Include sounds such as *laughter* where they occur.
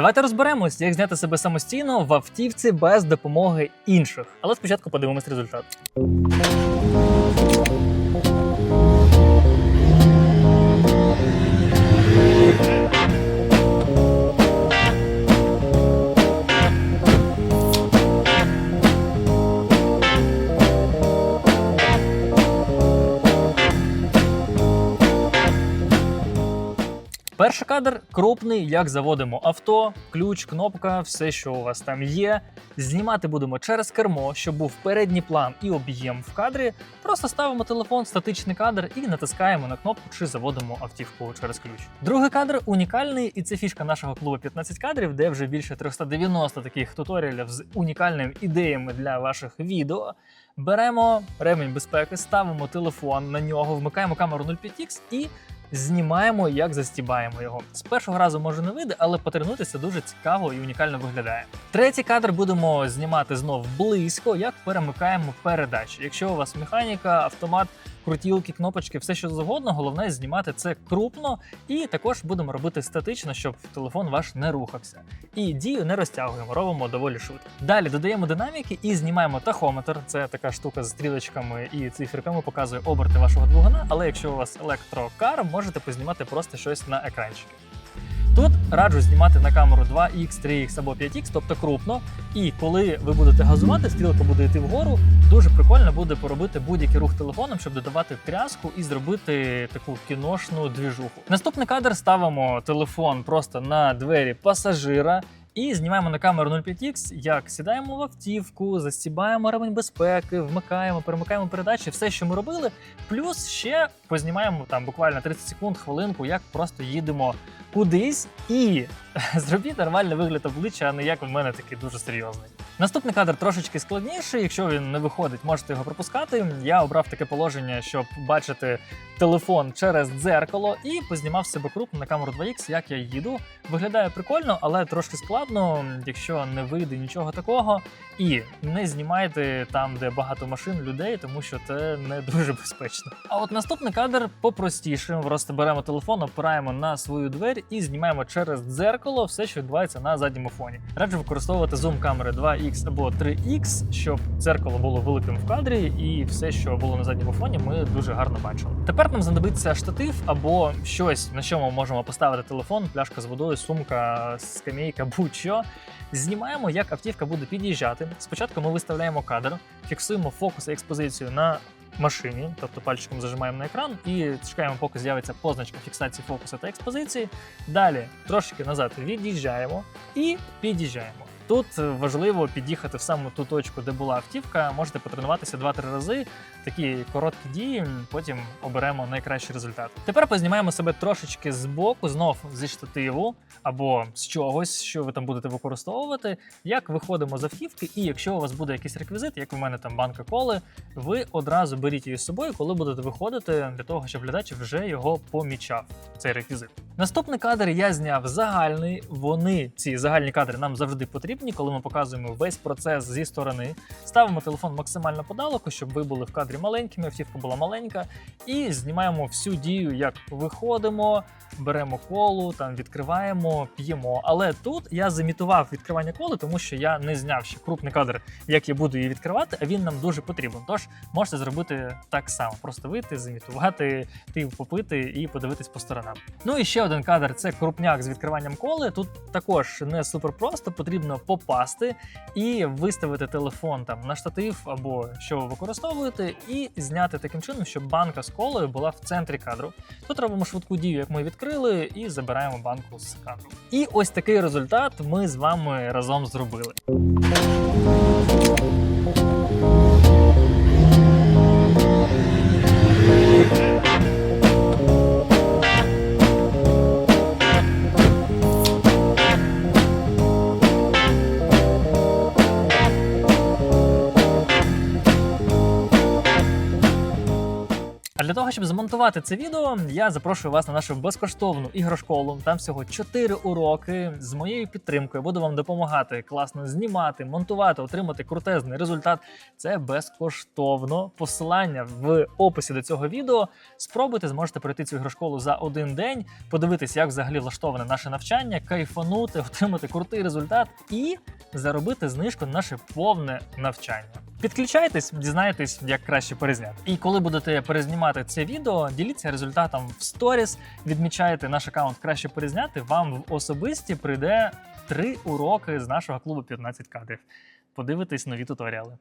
Давайте розберемось, як зняти себе самостійно в автівці без допомоги інших. Але спочатку подивимось результат. Перший кадр крупний, як заводимо авто, ключ, кнопка, все, що у вас там є. Знімати будемо через кермо, щоб був передній план і об'єм в кадрі. Просто ставимо телефон, статичний кадр і натискаємо на кнопку чи заводимо автівку через ключ. Другий кадр унікальний, і це фішка нашого клубу 15 кадрів, де вже більше 390 таких туторіалів з унікальними ідеями для ваших відео. Беремо ремінь безпеки, ставимо телефон на нього, вмикаємо камеру 05X і знімаємо, як застібаємо його. З першого разу може не вийде, але потренуватися дуже цікаво і унікально виглядає. Третій кадр будемо знімати знов близько, як перемикаємо передачі. Якщо у вас механіка, автомат, крутілки, кнопочки, все що завгодно, головне знімати це крупно, і також будемо робити статично, щоб телефон ваш не рухався. І дію не розтягуємо, робимо доволі швидко. Далі додаємо динаміки і знімаємо тахометр. Це така штука з стрілочками і циферками показує оберти вашого двигуна. Але якщо у вас електрокар, можете познімати просто щось на екранчики. Раджу знімати на камеру 2X, 3X або 5X, тобто крупно. І коли ви будете газувати, стрілка буде йти вгору. Дуже прикольно буде поробити будь-який рух телефоном, щоб додавати тряску і зробити таку кіношну двіжуху. Наступний кадр ставимо телефон просто на двері пасажира. І знімаємо на камеру 05X, як сідаємо в автівку, застібаємо ремень безпеки, вмикаємо, перемикаємо передачі, все, що ми робили. Плюс ще познімаємо там буквально 30 секунд, хвилинку, як просто їдемо кудись і *laughs* зробіть нормальний вигляд обличчя, а не як у мене такий дуже серйозний. Наступний кадр трошечки складніший. Якщо він не виходить, можете його пропускати. Я обрав таке положення, щоб бачити телефон через дзеркало і познімав себе крупно на камеру 2X, як я їду. Виглядає прикольно, але трошки складно, якщо не вийде нічого такого. І не знімайте там, де багато машин, людей, тому що це не дуже безпечно. А от наступний кадр попростіше. Просто беремо телефон, опираємо на свою двері і знімаємо через дзеркало все, що відбувається на задньому фоні. Раджу використовувати зум камери 2X або 3X, щоб дзеркало було великим в кадрі, і все, що було на задньому фоні, ми дуже гарно бачили. Тепер нам знадобиться штатив або щось, на що ми можемо поставити телефон, пляшка з водою, сумка, скамейка, будь-що. Знімаємо, як автівка буде під'їжджати. Спочатку ми виставляємо кадр, фіксуємо фокус і експозицію на машині, тобто пальчиком зажимаємо на екран і чекаємо, поки з'явиться позначка фіксації фокусу та експозиції. Далі трошки назад від'їжджаємо і під'їжджаємо. Тут важливо під'їхати в саму ту точку, де була автівка. Можете потренуватися 2-3 рази. Такі короткі дії, потім оберемо найкращий результат. Тепер познімаємо себе трошечки з боку, знов зі штативу або з чогось, що ви там будете використовувати. Як виходимо з автівки, і якщо у вас буде якийсь реквізит, як у мене там банка коли, ви одразу беріть її з собою, коли будете виходити, для того, щоб глядач вже його помічав. Цей реквізит. Наступний кадр я зняв загальний. Вони ці загальні кадри нам завжди потрібні, коли ми показуємо весь процес зі сторони. Ставимо телефон максимально подалеку, щоб ви були в кадрі маленькими, автівка була маленька, і знімаємо всю дію, як виходимо, беремо колу, там відкриваємо, п'ємо. Але тут я замітував відкривання коли, тому що я не зняв ще крупний кадр, як я буду її відкривати, а він нам дуже потрібен. Тож можете зробити так само: просто вийти, замітувати, ти попити і подивитись по сторонам. Ну і ще один кадр це крупняк з відкриванням коли. Тут також не супер просто, потрібно попасти і виставити телефон там на штатив або що ви використовуєте, і зняти таким чином, щоб банка з колою була в центрі кадру. Тут робимо швидку дію, як ми відкрили, і забираємо банку з кадру. І ось такий результат ми з вами разом зробили. Для того, щоб змонтувати це відео, я запрошую вас на нашу безкоштовну ігрошколу. Там всього 4 уроки з моєю підтримкою. Буду вам допомагати класно знімати, монтувати, отримати крутезний результат. Це безкоштовно. Посилання в описі до цього відео. Спробуйте, зможете пройти цю ігрошколу за один день, подивитись, як взагалі влаштоване наше навчання, кайфанути, отримати крутий результат і заробити знижку на наше повне навчання. Підключайтесь, дізнаєтесь, як краще перезняти. І коли будете перезнімати це відео, діліться результатом в сторіс, відмічаєте наш аккаунт краще перезняти. Вам в особисті прийде три уроки з нашого клубу 15 кадрів. Подивитись нові туторіали.